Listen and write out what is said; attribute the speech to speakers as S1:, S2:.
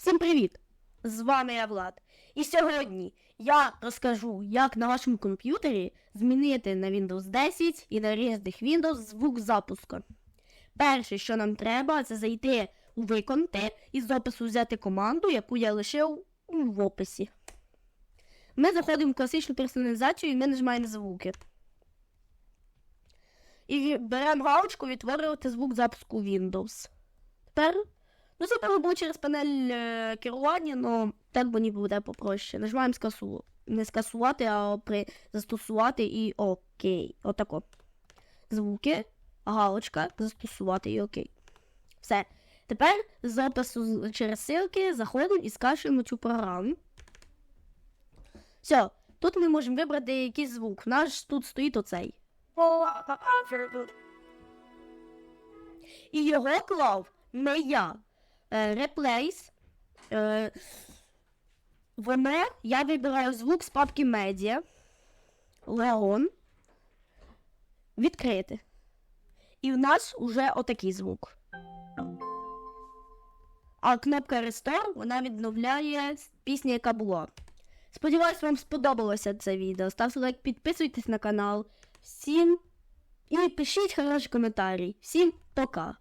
S1: Всім привіт! З вами я Влад. І сьогодні я розкажу, як на вашому комп'ютері змінити на Windows 10 і на різних Windows звук запуску. Перше, що нам треба, це зайти у виконте і з опису взяти команду, яку я лишив в описі. Ми заходимо в класичну персоналізацію і ми нажимаємо звуки. І беремо галочку відтворювати звук запуску Windows. Тепер Ну, це було через панель е, керування, але так мені буде попроще. Нажимаємо скасу. Не скасувати, а при... застосувати і окей. Отако. Звуки, галочка, застосувати і окей. Все. Тепер з запису через ссылки заходимо і скачуємо цю програму. Все. Тут ми можемо вибрати якийсь звук. У нас тут стоїть оцей. І його клав не я. Е, Replace. Е, я вибираю звук з папки Media. Leon. Відкрити. І в нас уже отакий звук. А кнопка Restore вона відновляє пісню, яка була. Сподіваюсь, вам сподобалося це відео. Ставте лайк, підписуйтесь на канал. Всім і пишіть хороші коментарі. Всім пока!